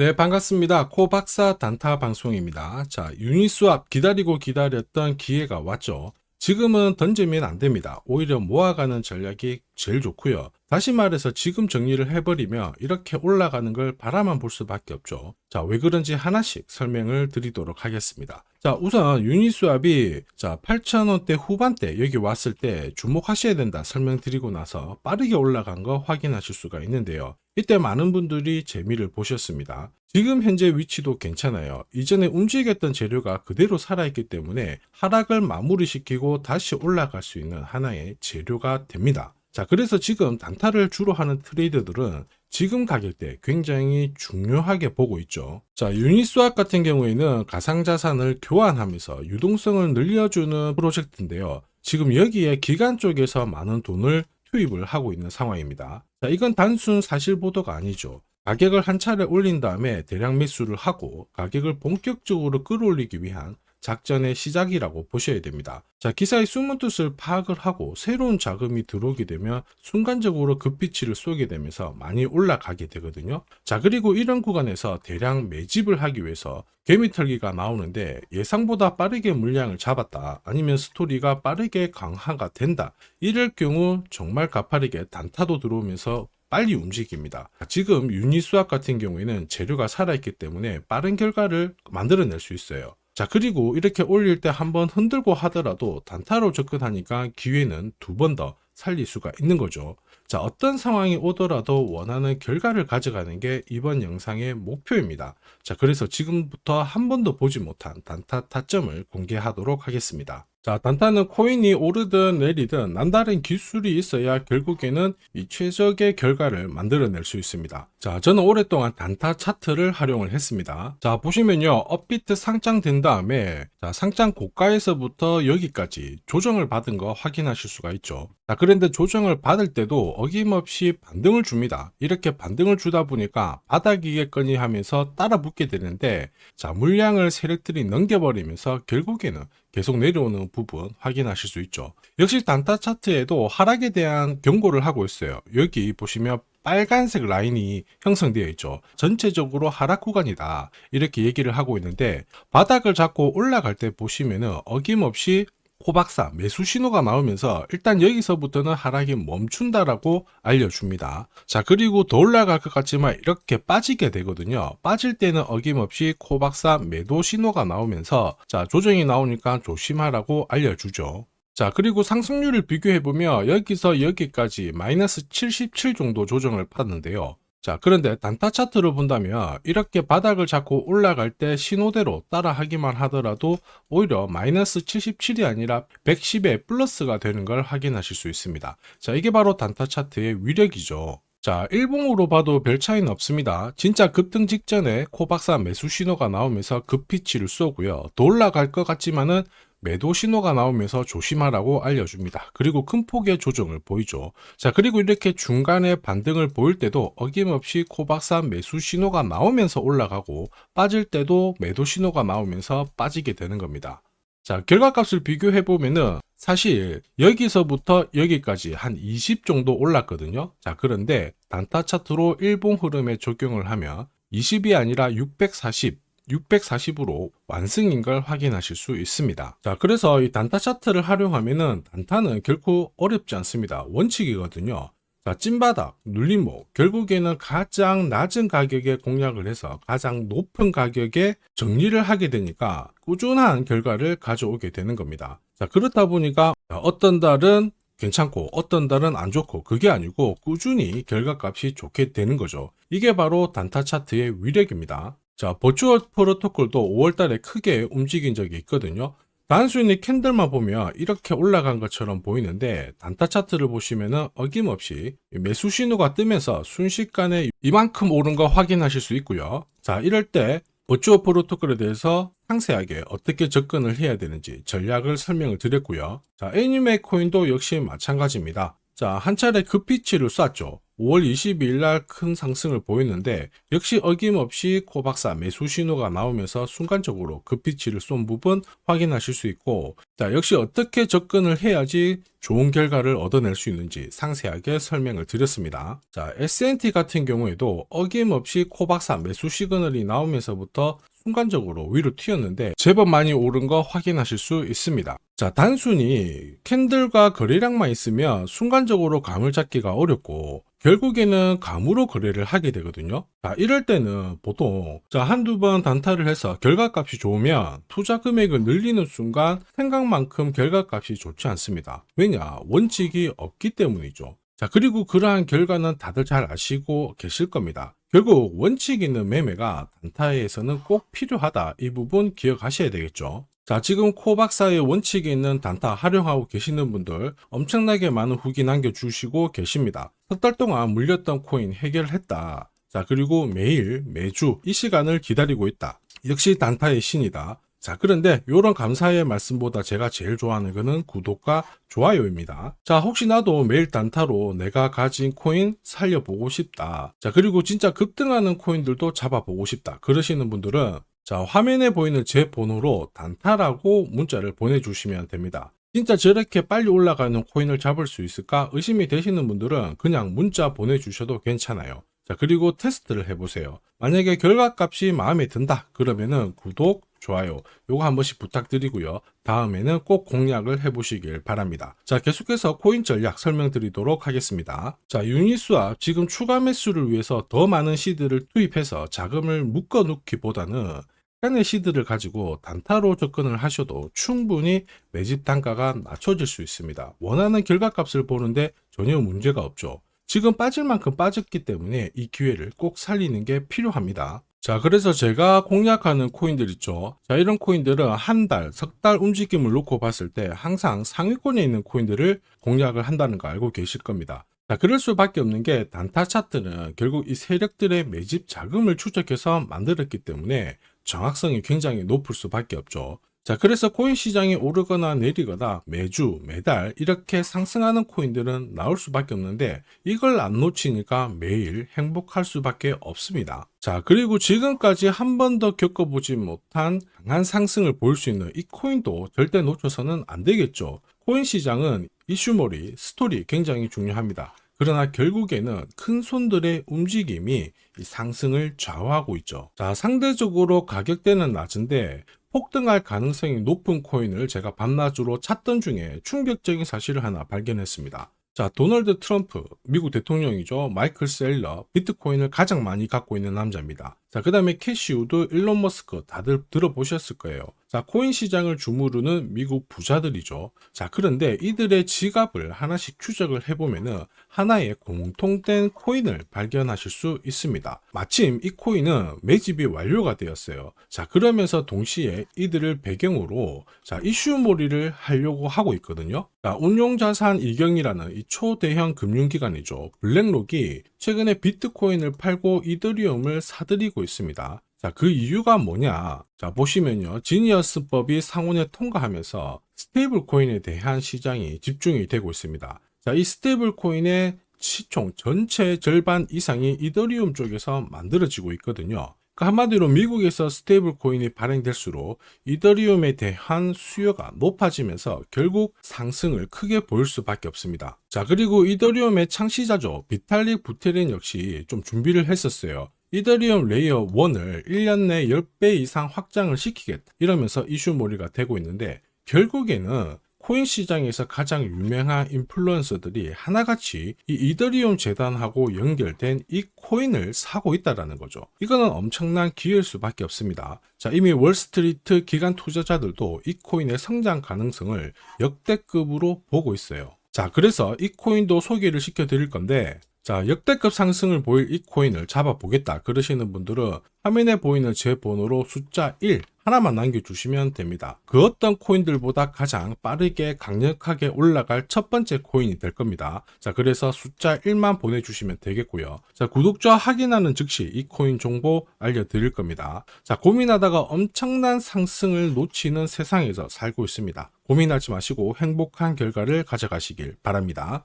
네, 반갑습니다. 코박사 단타 방송입니다. 자, 유니스왑 기다리고 기다렸던 기회가 왔죠. 지금은 던지면 안 됩니다. 오히려 모아가는 전략이 제일 좋고요. 다시 말해서 지금 정리를 해버리면 이렇게 올라가는 걸 바라만 볼 수밖에 없죠. 자, 왜 그런지 하나씩 설명을 드리도록 하겠습니다. 자, 우선 유니스왑이 자, 8,000원대 후반대 여기 왔을 때 주목하셔야 된다 설명드리고 나서 빠르게 올라간 거 확인하실 수가 있는데요. 이때 많은 분들이 재미를 보셨습니다. 지금 현재 위치도 괜찮아요. 이전에 움직였던 재료가 그대로 살아있기 때문에 하락을 마무리시키고 다시 올라갈 수 있는 하나의 재료가 됩니다. 자, 그래서 지금 단타를 주로 하는 트레이더들은 지금 가격대 굉장히 중요하게 보고 있죠. 자, 유니스왑 같은 경우에는 가상자산을 교환하면서 유동성을 늘려주는 프로젝트인데요. 지금 여기에 기관 쪽에서 많은 돈을 투입을 하고 있는 상황입니다. 자, 이건 단순 사실 보도가 아니죠. 가격을 한 차례 올린 다음에 대량 매수를 하고 가격을 본격적으로 끌어올리기 위한 작전의 시작이라고 보셔야 됩니다. 자, 기사의 숨은 뜻을 파악을 하고 새로운 자금이 들어오게 되면 순간적으로 급비치를 쏘게 되면서 많이 올라가게 되거든요. 자, 그리고 이런 구간에서 대량 매집을 하기 위해서 개미털기가 나오는데 예상보다 빠르게 물량을 잡았다. 아니면 스토리가 빠르게 강화가 된다. 이럴 경우 정말 가파르게 단타도 들어오면서 빨리 움직입니다. 지금 유니스왑 같은 경우에는 재료가 살아있기 때문에 빠른 결과를 만들어낼 수 있어요. 자, 그리고 이렇게 올릴 때 한번 흔들고 하더라도 단타로 접근하니까 기회는 두 번 더 살릴 수가 있는 거죠. 자, 어떤 상황이 오더라도 원하는 결과를 가져가는 게 이번 영상의 목표입니다. 자, 그래서 지금부터 한 번도 보지 못한 단타 타점을 공개하도록 하겠습니다. 자, 단타는 코인이 오르든 내리든 남다른 기술이 있어야 결국에는 이 최적의 결과를 만들어낼 수 있습니다. 자, 저는 오랫동안 단타 차트를 활용을 했습니다. 자, 보시면요. 업비트 상장된 다음에 자, 상장 고가에서부터 여기까지 조정을 받은 거 확인하실 수가 있죠. 자, 그런데 조정을 받을 때도 어김없이 반등을 줍니다. 이렇게 반등을 주다 보니까 바닥이겠거니 하면서 따라 붙게 되는데 자, 물량을 세력들이 넘겨버리면서 결국에는 계속 내려오는 부분 확인하실 수 있죠. 역시 단타 차트에도 하락에 대한 경고를 하고 있어요. 여기 보시면 빨간색 라인이 형성되어 있죠. 전체적으로 하락 구간이다. 이렇게 얘기를 하고 있는데 바닥을 잡고 올라갈 때 보시면은 어김없이 코박사 매수 신호가 나오면서 일단 여기서부터는 하락이 멈춘다라고 알려줍니다. 자 그리고 더 올라갈 것 같지만 이렇게 빠지게 되거든요. 빠질 때는 어김없이 코박사 매도 신호가 나오면서 자 조정이 나오니까 조심하라고 알려주죠. 자, 그리고 상승률을 비교해보면 여기서 여기까지 마이너스 77 정도 조정을 받는데요. 자, 그런데 단타 차트를 본다면 이렇게 바닥을 잡고 올라갈 때 신호대로 따라 하기만 하더라도 오히려 마이너스 77이 아니라 110의 플러스가 되는 걸 확인하실 수 있습니다. 자, 이게 바로 단타 차트의 위력이죠. 자, 일봉으로 봐도 별 차이는 없습니다. 진짜 급등 직전에 코박사 매수 신호가 나오면서 급피치를 쏘고요. 더 올라갈 것 같지만은 매도 신호가 나오면서 조심하라고 알려줍니다. 그리고 큰 폭의 조정을 보이죠. 자, 그리고 이렇게 중간에 반등을 보일 때도 어김없이 코박사 매수 신호가 나오면서 올라가고 빠질 때도 매도 신호가 나오면서 빠지게 되는 겁니다. 자, 결과값을 비교해 보면은 사실 여기서부터 여기까지 한 20 정도 올랐거든요. 자, 그런데 단타 차트로 일봉 흐름에 적용을 하면 20이 아니라 640, 640으로 완승인 걸 확인하실 수 있습니다. 자, 그래서 이 단타 차트를 활용하면은 단타는 결코 어렵지 않습니다. 원칙이거든요. 자, 찐바닥, 눌림목, 결국에는 가장 낮은 가격에 공략을 해서 가장 높은 가격에 정리를 하게 되니까 꾸준한 결과를 가져오게 되는 겁니다. 자, 그렇다 보니까 어떤 달은 괜찮고 어떤 달은 안 좋고 그게 아니고 꾸준히 결과값이 좋게 되는 거죠. 이게 바로 단타 차트의 위력입니다. 자, 버추얼 프로토콜도 5월달에 크게 움직인 적이 있거든요. 단순히 캔들만 보면 이렇게 올라간 것처럼 보이는데 단타 차트를 보시면은 어김없이 매수 신호가 뜨면서 순식간에 이만큼 오른 거 확인하실 수 있고요. 자, 이럴 때 버추어 프로토콜에 대해서 상세하게 어떻게 접근을 해야 되는지 전략을 설명을 드렸고요. 자, 애니메 코인도 역시 마찬가지입니다. 자, 한 차례 급피치를 쐈죠. 5월 22일 날 큰 상승을 보였는데 역시 어김없이 코박사 매수 신호가 나오면서 순간적으로 급피치를 쏜 부분 확인하실 수 있고 자, 역시 어떻게 접근을 해야지 좋은 결과를 얻어낼 수 있는지 상세하게 설명을 드렸습니다. 자, S&T 같은 경우에도 어김없이 코박사 매수 시그널이 나오면서부터 순간적으로 위로 튀었는데 제법 많이 오른 거 확인하실 수 있습니다. 자, 단순히 캔들과 거래량만 있으면 순간적으로 감을 잡기가 어렵고 결국에는 감으로 거래를 하게 되거든요. 자, 이럴 때는 보통 자, 한두 번 단타를 해서 결과값이 좋으면 투자 금액을 늘리는 순간 생각만큼 결과값이 좋지 않습니다. 왜냐? 원칙이 없기 때문이죠. 자, 그리고 그러한 결과는 다들 잘 아시고 계실 겁니다. 결국 원칙 있는 매매가 단타에서는 꼭 필요하다. 이 부분 기억하셔야 되겠죠. 자, 지금 코박사의 원칙이 있는 단타 활용하고 계시는 분들 엄청나게 많은 후기 남겨주시고 계십니다. 석 달 동안 물렸던 코인 해결했다. 자, 그리고 매일, 매주 이 시간을 기다리고 있다. 역시 단타의 신이다. 자, 그런데 이런 감사의 말씀보다 제가 제일 좋아하는 거는 구독과 좋아요입니다. 자, 혹시 나도 매일 단타로 내가 가진 코인 살려보고 싶다. 자, 그리고 진짜 급등하는 코인들도 잡아보고 싶다. 그러시는 분들은 자, 화면에 보이는 제 번호로 단타라고 문자를 보내주시면 됩니다. 진짜 저렇게 빨리 올라가는 코인을 잡을 수 있을까 의심이 되시는 분들은 그냥 문자 보내주셔도 괜찮아요. 자, 그리고 테스트를 해보세요. 만약에 결과값이 마음에 든다. 그러면은 구독, 좋아요. 요거 한 번씩 부탁드리고요. 다음에는 꼭 공략을 해보시길 바랍니다. 자, 계속해서 코인 전략 설명드리도록 하겠습니다. 자, 유니스왑 지금 추가 매수를 위해서 더 많은 시드를 투입해서 자금을 묶어 놓기보다는 약간의 시드를 가지고 단타로 접근을 하셔도 충분히 매집 단가가 낮춰질 수 있습니다. 원하는 결과값을 보는데 전혀 문제가 없죠. 지금 빠질 만큼 빠졌기 때문에 이 기회를 꼭 살리는 게 필요합니다. 자, 그래서 제가 공략하는 코인들 있죠. 자, 이런 코인들은 한 달, 석 달 움직임을 놓고 봤을 때 항상 상위권에 있는 코인들을 공략을 한다는 거 알고 계실 겁니다. 자, 그럴 수밖에 없는 게 단타 차트는 결국 이 세력들의 매집 자금을 추적해서 만들었기 때문에 정확성이 굉장히 높을 수밖에 없죠. 자, 그래서 코인 시장이 오르거나 내리거나 매주, 매달 이렇게 상승하는 코인들은 나올 수밖에 없는데 이걸 안 놓치니까 매일 행복할 수밖에 없습니다. 자, 그리고 지금까지 한 번도 겪어보지 못한 강한 상승을 볼수 있는 이 코인도 절대 놓쳐서는 안 되겠죠. 코인 시장은 이슈몰이, 스토리 굉장히 중요합니다. 그러나 결국에는 큰 손들의 움직임이 이 상승을 좌우하고 있죠. 자, 상대적으로 가격대는 낮은데 폭등할 가능성이 높은 코인을 제가 밤낮으로 찾던 중에 충격적인 사실을 하나 발견했습니다. 자, 도널드 트럼프, 미국 대통령이죠. 마이클 셀러, 비트코인을 가장 많이 갖고 있는 남자입니다. 자, 그 다음에 캐시우드, 일론 머스크 다들 들어보셨을 거예요. 자, 코인 시장을 주무르는 미국 부자들이죠. 자, 그런데 이들의 지갑을 하나씩 추적을 해보면은 하나의 공통된 코인을 발견하실 수 있습니다. 마침 이 코인은 매집이 완료가 되었어요. 자, 그러면서 동시에 이들을 배경으로 자, 이슈몰이를 하려고 하고 있거든요. 자, 운용자산 이경이라는 이 초대형 금융기관이죠. 블랙록이 최근에 비트코인을 팔고 이더리움을 사들이고 있습니다. 자, 그 이유가 뭐냐? 자, 보시면요. 지니어스법이 상원에 통과하면서 스테이블 코인에 대한 시장이 집중이 되고 있습니다. 자, 이 스테이블 코인의 시총 전체 절반 이상이 이더리움 쪽에서 만들어지고 있거든요. 그 한마디로 미국에서 스테이블 코인이 발행될수록 이더리움에 대한 수요가 높아지면서 결국 상승을 크게 보일 수밖에 없습니다. 자, 그리고 이더리움의 창시자죠. 비탈릭 부테린 역시 좀 준비를 했었어요. 이더리움 레이어 1을 1년 내 10배 이상 확장을 시키겠다. 이러면서 이슈몰이가 되고 있는데 결국에는 코인 시장에서 가장 유명한 인플루언서들이 하나같이 이 이더리움 재단하고 연결된 이 코인을 사고 있다라는 거죠. 이거는 엄청난 기회일 수밖에 없습니다. 자, 이미 월스트리트 기관 투자자들도 이 코인의 성장 가능성을 역대급으로 보고 있어요. 자, 그래서 이 코인도 소개를 시켜 드릴 건데 자, 역대급 상승을 보일 이 코인을 잡아보겠다. 그러시는 분들은 화면에 보이는 제 번호로 숫자 1 하나만 남겨주시면 됩니다. 그 어떤 코인들보다 가장 빠르게 강력하게 올라갈 첫 번째 코인이 될 겁니다. 자, 그래서 숫자 1만 보내주시면 되겠고요. 자, 구독자 확인하는 즉시 이 코인 정보 알려드릴 겁니다. 자, 고민하다가 엄청난 상승을 놓치는 세상에서 살고 있습니다. 고민하지 마시고 행복한 결과를 가져가시길 바랍니다.